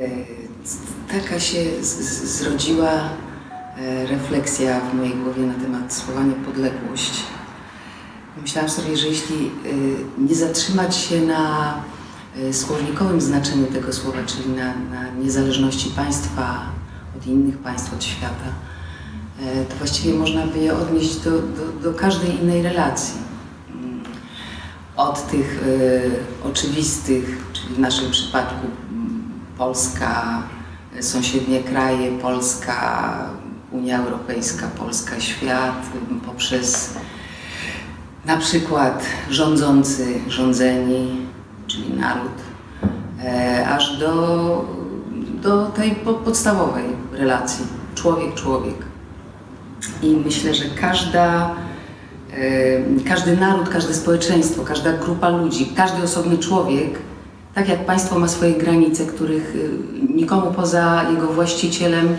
E, Taka się zrodziła e, refleksja w mojej głowie na temat słowa niepodległość. Myślałam sobie, że jeśli e, nie zatrzymać się na słownikowym znaczeniu tego słowa, czyli na, na niezależności państwa od innych państw, od świata, to właściwie można by je odnieść do, do, do każdej innej relacji. Mm, Od tych e, oczywistych, czyli w naszym przypadku Polska, sąsiednie kraje, Polska, Unia Europejska, Polska, świat, poprzez na przykład rządzący, rządzeni, czyli naród, e, aż do, do tej po, podstawowej relacji człowiek-człowiek. I myślę, że każda, e, każdy naród, każde społeczeństwo, każda grupa ludzi, każdy osobny człowiek, tak jak państwo ma swoje granice, których e, nikomu poza jego właścicielem,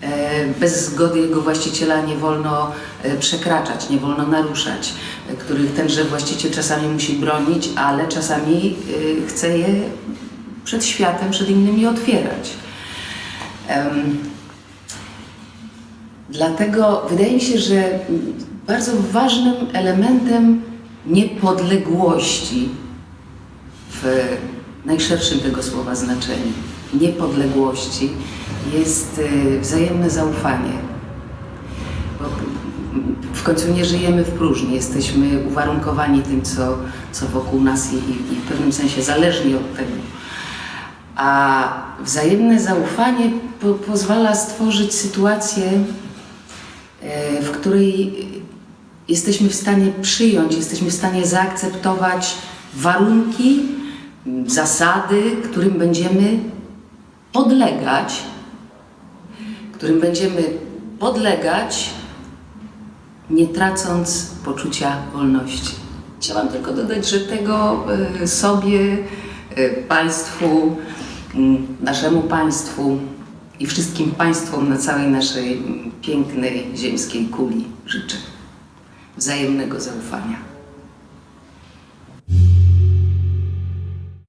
e, bez zgody jego właściciela nie wolno e, przekraczać, nie wolno naruszać, e, których tenże właściciel czasami musi bronić, ale czasami e, chce je przed światem, przed innymi otwierać. Dlatego wydaje mi się, że bardzo ważnym elementem niepodległości w najszerszym tego słowa znaczeniu, niepodległości jest y, wzajemne zaufanie. Bo w końcu nie żyjemy w próżni, jesteśmy uwarunkowani tym, co, co wokół nas i, i, w pewnym sensie zależni od tego. A wzajemne zaufanie po, pozwala stworzyć sytuację, e, w której jesteśmy w stanie przyjąć, jesteśmy w stanie zaakceptować warunki, zasady, którym będziemy podlegać, którym będziemy podlegać, nie tracąc poczucia wolności. Chciałam tylko dodać, że tego e, sobie, e, państwu, m, naszemu państwu i wszystkim państwom na całej naszej m, pięknej ziemskiej kuli życzę wzajemnego zaufania.